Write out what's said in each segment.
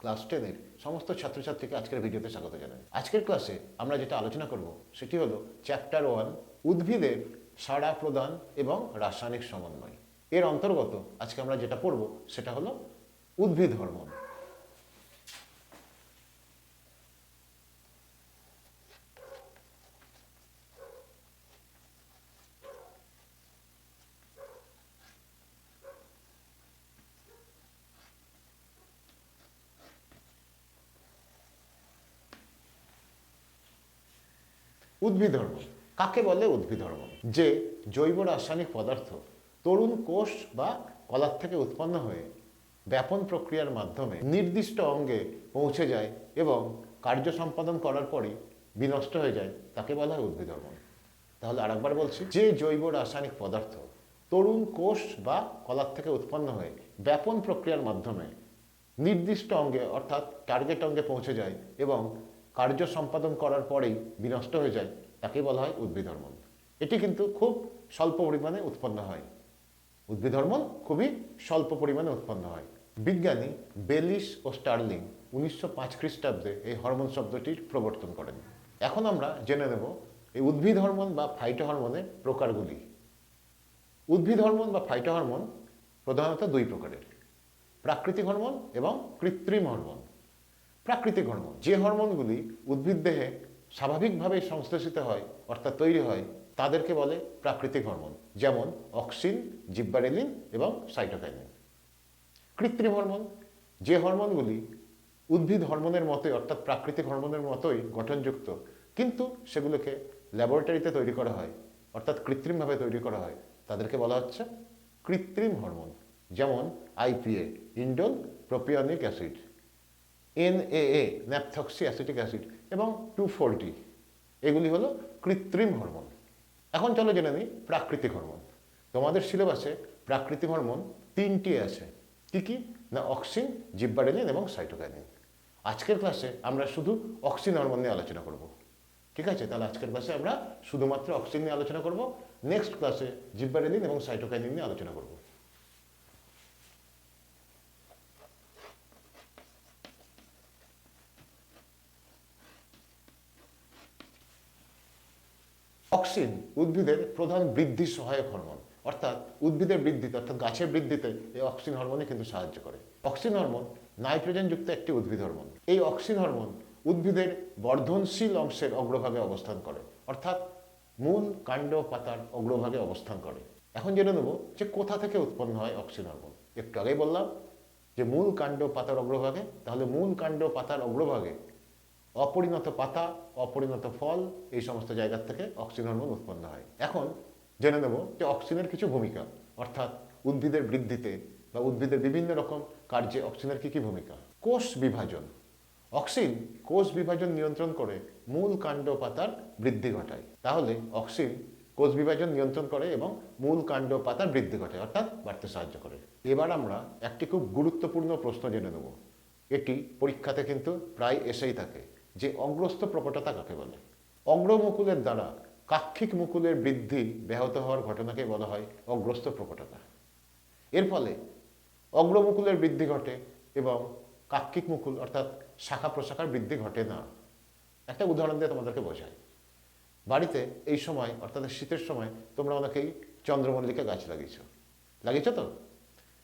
Class টেনের সমস্ত ছাত্রছাত্রীকে আজকের ভিডিওতে স্বাগত জানাই। আজকের ক্লাসে আমরা যেটা আলোচনা করব সেটি হলো চ্যাপ্টার ওয়ান, উদ্ভিদের সাড়া প্রদান এবং রাসায়নিক সমন্বয়। এর অন্তর্গত আজকে আমরা যেটা পড়ব সেটা হলো উদ্ভিদ হরমোন। উদ্ভিদ হরমোন কাকে বলে উদ্ভিদ হরমোন যে জৈব রাসায়নিক পদার্থ তরুণ কোষ বা কলার থেকে উৎপন্ন হয়ে ব্যাপন প্রক্রিয়ার মাধ্যমে নির্দিষ্ট অঙ্গে পৌঁছে যায় এবং কার্য সম্পাদন করার পরই বিনষ্ট হয়ে যায়, তাকে বলা হয় উদ্ভিদ হরমোন তাহলে আরেকবার বলছি, যে জৈব রাসায়নিক পদার্থ তরুণ কোষ বা কলার থেকে উৎপন্ন হয়ে ব্যাপন প্রক্রিয়ার মাধ্যমে নির্দিষ্ট অঙ্গে অর্থাৎ টার্গেট অঙ্গে পৌঁছে যায় এবং কার্য সম্পাদন করার পরেই বিনষ্ট হয়ে যায় তাকে বলা হয় উদ্ভিদ হরমোন। এটি কিন্তু খুব স্বল্প পরিমাণে উৎপন্ন হয়। উদ্ভিদ হরমোন খুবই স্বল্প পরিমাণে উৎপন্ন হয়। বিজ্ঞানী বেলিস ও স্টার্লিং উনিশশো পাঁচ খ্রিস্টাব্দে এই হরমোন শব্দটির প্রবর্তন করেন। এখন আমরা জেনে নেব এই উদ্ভিদ হরমোন বা ফাইটো হরমোনের প্রকারগুলি। উদ্ভিদ হরমোন বা ফাইটো হরমোন প্রধানত দুই প্রকারের, প্রাকৃতিক হরমোন এবং কৃত্রিম হরমোন। প্রাকৃতিক হরমোন। যে হরমোনগুলি উদ্ভিদ দেহে স্বাভাবিকভাবে সংশ্লেষিত হয়, অর্থাৎ তৈরি হয়, তাদেরকে বলে প্রাকৃতিক হরমোন। যেমন অক্সিন, জিব্বারেলিন এবং সাইটোকাইনিন। কৃত্রিম হরমোন। যে হরমোনগুলি উদ্ভিদ হরমোনের মতোই, অর্থাৎ প্রাকৃতিক হরমোনের মতোই গঠনযুক্ত, কিন্তু সেগুলোকে ল্যাবরেটরিতে তৈরি করা হয়, অর্থাৎ কৃত্রিমভাবে তৈরি করা হয়, তাদেরকে বলা হচ্ছে কৃত্রিম হরমোন। যেমন IPA indole propionic acid. NAA naphthoxy acetic acid এবং টু ফোর ডি এগুলি হলো কৃত্রিম হরমোন এখন চলো জেনে নিই প্রাকৃতিক হরমোন তোমাদের সিলেবাসে প্রাকৃতিক হরমোন তিনটি আছে। কি কি? না অক্সিন জিব্বারেলিন এবং সাইটোকাইনিন আজকের ক্লাসে আমরা শুধু অক্সিন হরমোন নিয়ে আলোচনা করব। ঠিক আছে? তাহলে আজকের ক্লাসে আমরা শুধুমাত্র অক্সিন নিয়ে আলোচনা করব। নেক্সট ক্লাসে জিব্বারেলিন এবং সাইটোকাইনিন নিয়ে আলোচনা করব। অক্সিন উদ্ভিদের প্রধান বৃদ্ধি সহায়ক হরমোন। অর্থাৎ উদ্ভিদের বৃদ্ধিতে অর্থাৎ গাছের বৃদ্ধিতে এই অক্সিন হরমোনই কিন্তু সাহায্য করে। অক্সিন হরমোন নাইট্রোজেনযুক্ত একটি উদ্ভিদ হরমোন। এই অক্সিন হরমোন উদ্ভিদের বর্ধনশীল অংশের অগ্রভাগে অবস্থান করে। অর্থাৎ মূল কাণ্ড পাতার অগ্রভাগে অবস্থান করে। এখন জেনে নেব যে কোথা থেকে উৎপন্ন হয় অক্সিন হরমোন। একটু আগেই বললাম যে মূল কাণ্ড পাতার অগ্রভাগে, তাহলে মূল কাণ্ড পাতার অগ্রভাগে অপরিণত পাতা অপরিণত ফল এই সমস্ত জায়গার থেকে অক্সিজেন হরমোন উৎপন্ন হয়। এখন জেনে নেব যে অক্সিজেনের কিছু ভূমিকা, অর্থাৎ উদ্ভিদের বৃদ্ধিতে বা উদ্ভিদের বিভিন্ন রকম কার্যে অক্সিজেনের কী কী ভূমিকা? কোষ বিভাজন। অক্সিন কোষ বিভাজন নিয়ন্ত্রণ করে মূল কাণ্ড পাতার বৃদ্ধি ঘটায়। তাহলে অক্সিন কোষ বিভাজন নিয়ন্ত্রণ করে এবং মূল কাণ্ড পাতার বৃদ্ধি ঘটায়, অর্থাৎ বাড়তে সাহায্য করে। এবার আমরা একটি খুব গুরুত্বপূর্ণ প্রশ্ন জেনে নেব। এটি পরীক্ষাতে কিন্তু প্রায় এসেই থাকে। যে অগ্রস্ত প্রকটতা কাকে বলে? অগ্রমুকুলের দ্বারা কাক্ষিক মুকুলের বৃদ্ধি ব্যাহত হওয়ার ঘটনাকে বলা হয় অগ্রস্থ প্রকটতা। এর ফলে অগ্রমুকুলের বৃদ্ধি ঘটে এবং কাক্ষিক মুকুল অর্থাৎ শাখা প্রশাখার বৃদ্ধি ঘটে না। একটা উদাহরণ দিয়ে তোমাদেরকে বোঝাই। বাড়িতে এই সময় অর্থাৎ শীতের সময় তোমরা অনেকেই চন্দ্রমল্লিকা গাছ লাগিয়েছ। লাগিয়েছো তো?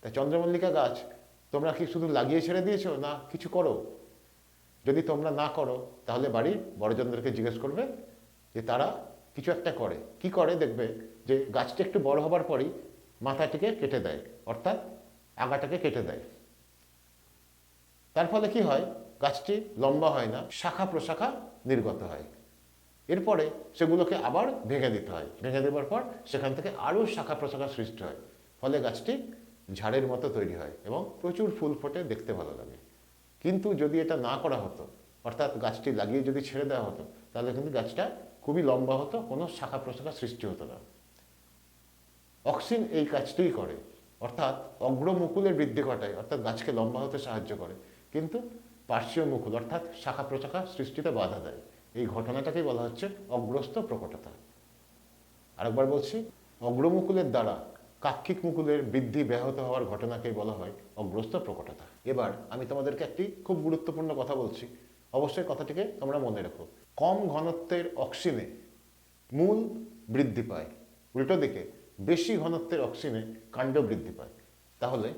তা চন্দ্রমল্লিকা গাছ তোমরা কি শুধু লাগিয়ে ছেড়ে দিয়েছ না কিছু করো? যদি তোমরা না করো, তাহলে বাড়ির বড়জনদেরকে জিজ্ঞেস করবে যে তারা কিছু একটা করে। কি করে দেখবে? যে গাছটা একটু বড় হবার পরই মাথাটিকে কেটে দেয়, অর্থাৎ আগাটাকে কেটে দেয়। তার ফলে কি হয়? গাছটি লম্বা হয় না, শাখা প্রশাখা নির্গত হয়। এরপরে সেগুলোকে আবার ভেঙে দিতে হয়। ভেঙে দেওয়ার পর সেখান থেকে আরও শাখা প্রশাখা সৃষ্টি হয়। ফলে গাছটি ঝাড়ের মতো তৈরি হয় এবং প্রচুর ফুল ফোটে, দেখতে ভালো লাগে। কিন্তু যদি এটা না করা হতো, অর্থাৎ গাছটি লাগিয়ে যদি ছেড়ে দেওয়া হতো, তাহলে কিন্তু গাছটা খুবই লম্বা হতো, কোনো শাখা প্রশাখা সৃষ্টি হতো না। অক্সিন এই কাজটিই করে, অর্থাৎ অগ্রমুকুলের বৃদ্ধি ঘটায়, অর্থাৎ গাছকে লম্বা হতে সাহায্য করে, কিন্তু পার্শ্বীয় মুকুল, অর্থাৎ শাখা প্রশাখা সৃষ্টিতে বাধা দেয়। এই ঘটনাটাকেই বলা হচ্ছে অগ্রস্ত প্রকটতা। আরেকবার বলছি, অগ্রমুকুলের দ্বারা কাক্ষিক মুকুলের বৃদ্ধি ব্যাহত হওয়ার ঘটনাকেই বলা হয় অগ্রস্ত প্রকটতা। এবার আমি তোমাদেরকে একটি খুব গুরুত্বপূর্ণ কথা বলছি। অবশ্যই কথাটিকে তোমরা মনে রেখো। কম ঘনত্বের অক্সিনে মূল বৃদ্ধি পায়। উল্টো দিকে, বেশি ঘনত্বের অক্সিনে কাণ্ড বৃদ্ধি পায়। তাহলে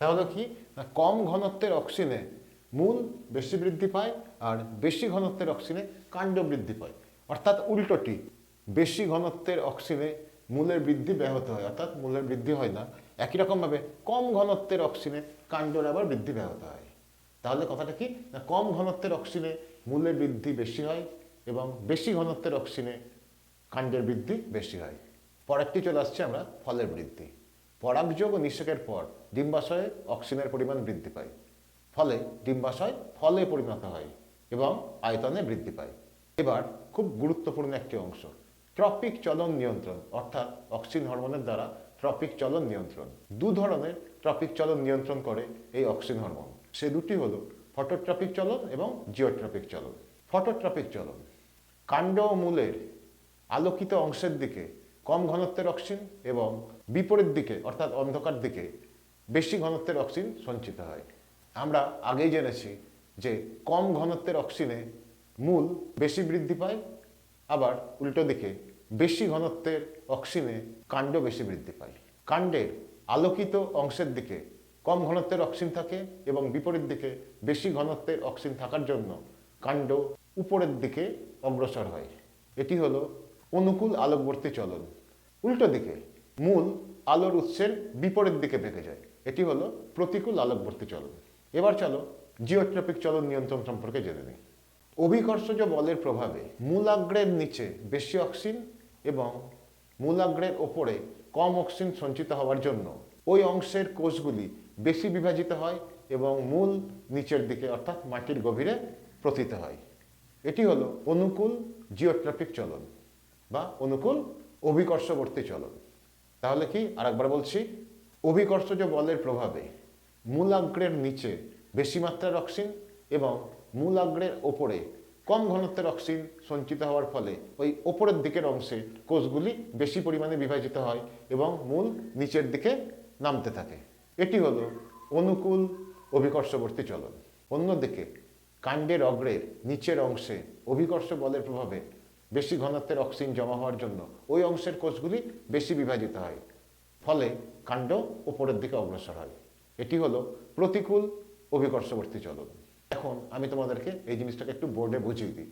তাহলে কি? না, কম ঘনত্বের অক্সিনে মূল বেশি বৃদ্ধি পায় আর বেশি ঘনত্বের অক্সিনে কাণ্ড বৃদ্ধি পায়। অর্থাৎ উল্টোটি, বেশি ঘনত্বের অক্সিনে মূলের বৃদ্ধি ব্যাহত হয়। অর্থাৎ মূলের বৃদ্ধি হয় না, একই রকমভাবে কম ঘনত্বের অক্সিনে কাণ্ডর আবার বৃদ্ধি ব্যাহত হয়। তাহলে কথাটা কি? না, কম ঘনত্বের অক্সিনে মূলের বৃদ্ধি বেশি হয় এবং বেশি ঘনত্বের অক্সিনে কাণ্ডের বৃদ্ধি বেশি হয়। পরেরটি চলে আসছে আমরা ফলের বৃদ্ধি। পরাগযোগ ও নিষেকের পর ডিম্বাশয়ে অক্সিজেনের পরিমাণ বৃদ্ধি পায়। ফলে ডিম্বাশয় ফলে পরিণত হয় এবং আয়তনে বৃদ্ধি পায়। এবার খুব গুরুত্বপূর্ণ একটি অংশ, ট্রপিক চলন নিয়ন্ত্রণ, অর্থাৎ অক্সিজেন হরমোনের দ্বারা ট্রপিক চলন নিয়ন্ত্রণ। দু ধরনের ট্রপিক চলন নিয়ন্ত্রণ করে এই অক্সিজেন হরমোন। সে দুটি হলো ফটোট্রপিক চলন এবং জিওট্রপিক চলন। ফটোট্রপিক চলন কাণ্ড ও মূলের আলোকিত অংশের দিকে কম ঘনত্বের অক্সিন এবং বিপরীত দিকে, অর্থাৎ অন্ধকার দিকে, বেশি ঘনত্বের অক্সিন সঞ্চিত হয়। আমরা আগেই জেনেছি যে কম ঘনত্বের অক্সিনে মূল বেশি বৃদ্ধি পায়, আবার উল্টো দিকে বেশি ঘনত্বের অক্সিনে কাণ্ড বেশি বৃদ্ধি পায়। কাণ্ডের আলোকিত অংশের দিকে কম ঘনত্বের অক্সিন থাকে এবং বিপরীত দিকে বেশি ঘনত্বের অক্সিন থাকার জন্য কাণ্ড উপরের দিকে অগ্রসর হয়। এটি হলো অনুকূল আলোকবর্তী চলন। উল্টো দিকে, মূল আলোর উৎসের বিপরীত দিকে বেঁকে যায়। এটি হলো প্রতিকূল আলোকবর্তী চলন। এবার চলো জিওট্রপিক চলন নিয়ন্ত্রণ সম্পর্কে জেনে নিই। অভিকর্ষজ বলের প্রভাবে মূলাগ্রের নিচে বেশি অক্সিন এবং মূলাগ্রের ওপরে কম অক্সিন সঞ্চিত হওয়ার জন্য ওই অংশের কোষগুলি বেশি বিভাজিত হয় এবং মূল নিচের দিকে, অর্থাৎ মাটির গভীরে প্রথিত হয়। এটি হলো অনুকূল জিওট্রপিক চলন বা অনুকূল অভিকর্ষবর্তী চলন তাহলে কি? আরেকবার বলছি অভিকর্ষজ বলের প্রভাবে মূলাগ্রের নিচে বেশি মাত্রার অক্সিন এবং মূলাগ্রের ওপরে কম ঘনত্বের অক্সিন সঞ্চিত হওয়ার ফলে ওই ওপরের দিকের অংশে কোষগুলি বেশি পরিমাণে বিভাজিত হয় এবং মূল নিচের দিকে নামতে থাকে। এটি হলো অনুকূল অভিকর্ষবর্তী চলন অন্যদিকে কাণ্ডের অগ্রের নিচের অংশে অভিকর্ষ বলের প্রভাবে বেশি ঘনত্বের অক্সিজেন জমা হওয়ার জন্য ওই অংশের কোষগুলি বেশি বিভাজিত হয়। ফলে কাণ্ড উপরের দিকে অগ্রসর হয়। এটি হলো প্রতিকূল অভিকর্ষবর্তী চলন। এখন আমি তোমাদেরকে এই জিনিসটাকে একটু বোর্ডে বুঝিয়ে দিই।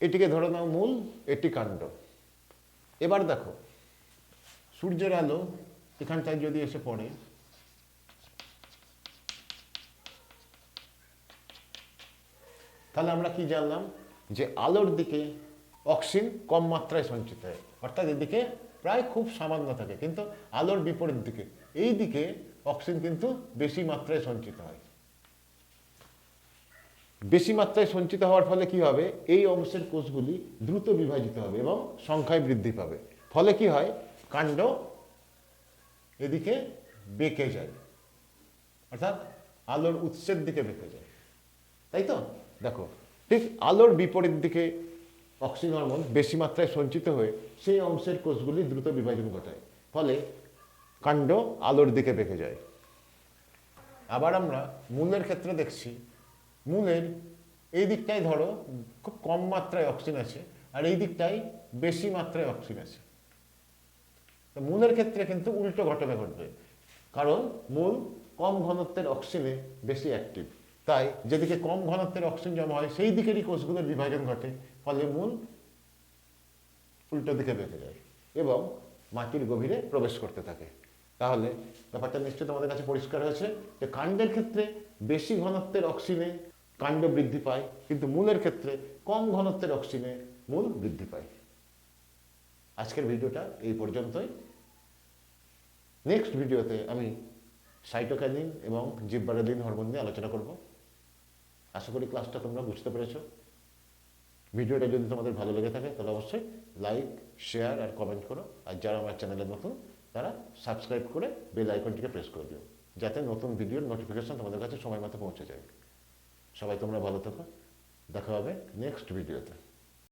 এটিকে ধরে নাও মূল, এটি কাণ্ড। এবার দেখো, সূর্যের আলো এখানটায় যদি এসে পড়ে, তাহলে আমরা কি জানলাম? যে আলোর দিকে অক্সিজেন কম মাত্রায় সঞ্চিত হয়। অর্থাৎ এদিকে প্রায় খুব সামান্য থাকে, কিন্তু আলোর বিপরীত দিকে। এই দিকে অক্সিজেন কিন্তু বেশি মাত্রায় সঞ্চিত হয়। বেশি মাত্রায় সঞ্চিত হওয়ার ফলে কি হবে? এই অংশের কোষগুলি দ্রুত বিভাজিত হবে এবং সংখ্যায় বৃদ্ধি পাবে। ফলে কি হয়? কাণ্ড এদিকে বেঁকে যায়। অর্থাৎ আলোর উৎসের দিকে বেঁকে যায়। তাই তো? দেখো, ঠিক আলোর বিপরীত দিকে অক্সিজেন হরমোন বেশি মাত্রায় সঞ্চিত হয়ে সেই অংশের কোষগুলি দ্রুত বিভাজন ঘটায়। ফলে কাণ্ড আলোর দিকে বেঁকে যায়। আবার আমরা মূলের ক্ষেত্রে দেখছি মূলের এই দিকটাই ধরো খুব কম মাত্রায় অক্সিজেন আছে, আর এই দিকটাই বেশি মাত্রায় অক্সিজেন আছে। তো মূলের ক্ষেত্রে কিন্তু উল্টো ঘটনা ঘটবে। কারণ মূল কম ঘনত্বের অক্সিজেনে বেশি অ্যাক্টিভ তাই যেদিকে কম ঘনত্বের অক্সিজেন জমা হয়, সেই দিকেরই কোষগুলোর বিভাজন ঘটে, ফলে মূল উল্টো দিকে বেঁকে যায় এবং মাটির গভীরে প্রবেশ করতে থাকে। তাহলে ব্যাপারটা নিশ্চয়ই তোমাদের কাছে পরিষ্কার হয়েছে যে কাণ্ডের ক্ষেত্রে বেশি ঘনত্বের অক্সিজেনে কাণ্ড বৃদ্ধি পায়, কিন্তু মূলের ক্ষেত্রে কম ঘনত্বের অক্সিজেনে মূল বৃদ্ধি পায়। আজকের ভিডিওটা এই পর্যন্তই। নেক্সট ভিডিওতে আমি সাইটোকাইনিন এবং জিব্বারেলিন হরমোন নিয়ে আলোচনা করব। আশা করি ক্লাসটা তোমরা বুঝতে পেরেছ। ভিডিওটা যদি তোমাদের ভালো লেগে থাকে, তাহলে অবশ্যই লাইক শেয়ার আর কমেন্ট করো। আর যারা আমার চ্যানেলে নতুন, তারা সাবস্ক্রাইব করে বেল আইকনটিকে প্রেস করে দিও, যাতে নতুন ভিডিওর নোটিফিকেশন তোমাদের কাছে সময় মতো পৌঁছে যায়। সবাই তোমরা ভালো থাকো। দেখা হবে নেক্সট ভিডিওতে